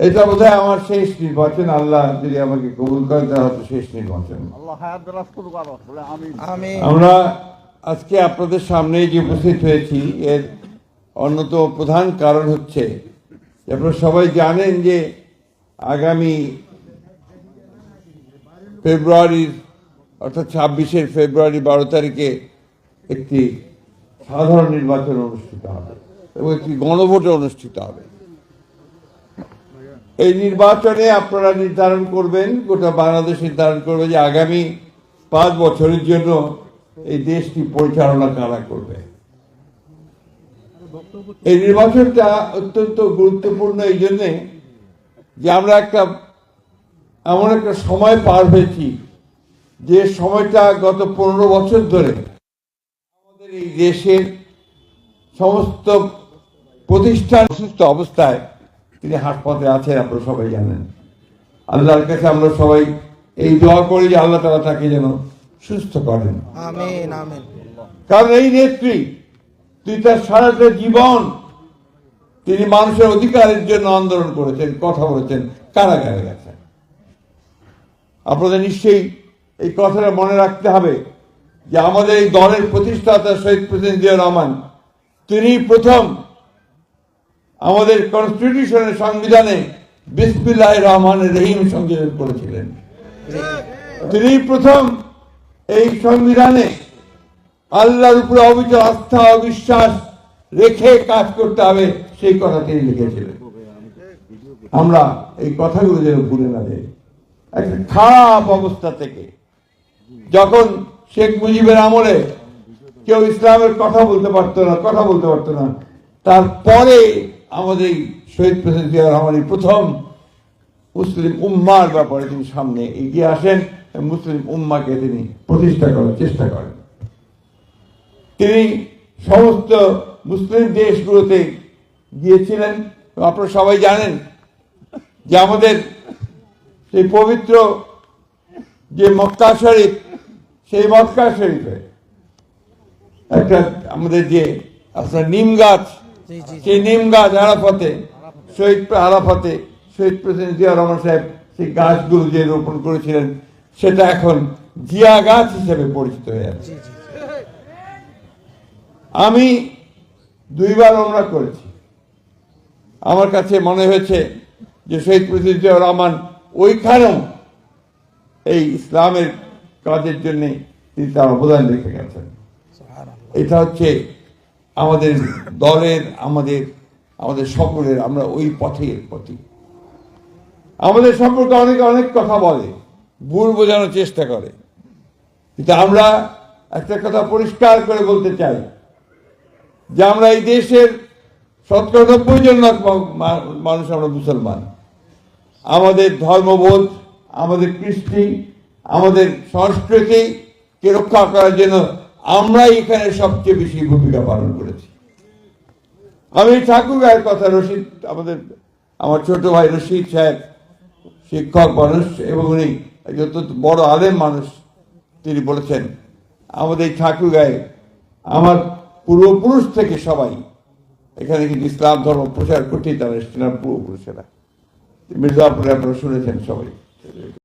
এটা বোধহয় আমার শেষ নির্বাচন আল্লাহ যদি আমাকে কবুল করেন তাহলে হয়তো শেষ নির্বাচন। আমরা আজকে আপনাদের সামনে যে উপস্থিত হয়েছি। এর অন্যতম প্রধান কারণ হচ্ছে আপনারা সবাই জানেন যে আগামী ফেব্রুয়ারির অর্থাৎ ছাব্বিশের ফেব্রুয়ারি বারো তারিখে একটি সাধারণ নির্বাচন অনুষ্ঠিত হবে এবং একটি গণভোট অনুষ্ঠিত হবে। এই নির্বাচনে আপনারা নির্ধারণ করবেন, গোটা বাংলাদেশ নির্ধারণ করবে যে আগামী পাঁচ বছরের জন্য এই দেশটি পরিচালনা কারা করবে। এই নির্বাচনটা অত্যন্ত গুরুত্বপূর্ণ এই জন্যে যে আমরা একটা, এমন একটা সময় পার হয়েছি যে সময়টা গত পনেরো বছর ধরে আমাদের এই দেশের সমস্ত প্রতিষ্ঠান অসুস্থ অবস্থায় তিনি হাসপাতালে আছেন আপনারা সবাই জানেন। আল্লাহর কাছে আমরা সবাই এই দোয়া করি যে আল্লাহ তালা তাকে যেন সুস্থ করেন। কারণ এই নেত্রী তিনি তার সারাটা জীবন তিনি মানুষের অধিকারের জন্য আন্দোলন করেছেন কথা বলেছেন কারাগারে গেছেন। আপনাদের নিশ্চয়ই এই কথাটা মনে রাখতে হবে যে আমাদের এই দলের প্রতিষ্ঠাতা শহীদ প্রেসিডেন্ট জিয়া রহমান তিনি প্রথম আমাদের কনস্টিটিউশনের সংবিধানে বিসমিল্লাহ রহমানের রহিম সংযোজন করেছিলেন। তিনি প্রথম এই সংবিধানে আল্লাহর উপরে অবিচল আস্থা ও বিশ্বাস রেখে কাজ করতে হবে, সেই কথা তিনি লিখেছিলেন। আমরা এই কথাগুলো যেন ভুলে না যাই। একটা খারাপ অবস্থা থেকে যখন শেখ মুজিবের আমলে কেউ ইসলামের কথা বলতে পারতো না, কথা বলতে পারতো না, তারপরে আমাদের শহীদ প্রেসিডেন্ট জিয়া রহমানের প্রথম মুসলিম উম্মার ব্যাপারে তিনি সামনে এগিয়ে আসেন মুসলিম উম্মাকে তিনি প্রতিষ্ঠা করার চেষ্টা করেন। তিনি সমস্ত মুসলিম দেশগুলোতে গিয়েছিলেন আপনারা সবাই জানেন যে আমাদের সেই পবিত্র যে মক্কা শরীফ, সেই মক্কা শরীফে একটা আমাদের যে আপনার নিম গাছ সেই নিম গাছ আরাফাতে শহীদ আরাফাতে শহীদ প্রেসিডেন্ট জিয়া রহমান সাহেব সেই গাছগুলো যে রোপণ করেছিলেন সেটা এখন জিয়া গাছ হিসেবে পরিচিত হয়ে আছে। আমি দুইবার ওমরা করেছি। আমার কাছে মনে হয়েছে যে শহীদ প্রেসিডেন্ট জিয়া রহমান ওইখানেও এই ইসলামের কাজের জন্য তিনি তার অবদান রেখে গেছেন। এটা হচ্ছে আমাদের দলের, আমাদের আমাদের সকলের, আমরা ওই পথের পথে আমাদের সম্পর্কে অনেকে অনেক কথা বলে, ভুল বোঝানোর চেষ্টা করে। কিন্তু আমরা একটা কথা পরিষ্কার করে বলতে চাই, যে আমরা এই দেশের শতকরা নব্বই মানুষ আমরা মুসলমান। আমাদের ধর্মবোধ, আমাদের কৃষ্টি, আমাদের সংস্কৃতিকে রক্ষা করার জন্য আমরাই এখানে সবচেয়ে বেশি ভূমিকা পালন করেছি। আমি ঠাকুর গায়ের কথা রশিদ, আমাদের, আমার ছোট ভাই রশিদ সাহেব শিক্ষক মানুষ এবং উনি অত্যন্ত বড় আলেম মানুষ, তিনি বলেছেন, আমাদের ঠাকুর গায়ে আমার পূর্বপুরুষ থেকে সবাই, এখানে কিন্তু ইসলাম ধর্ম প্রচার করতেই তারা এসেছিলাম পূর্বপুরুষেরা। মির্জাপুরে আপনারা শুনেছেন সবাই।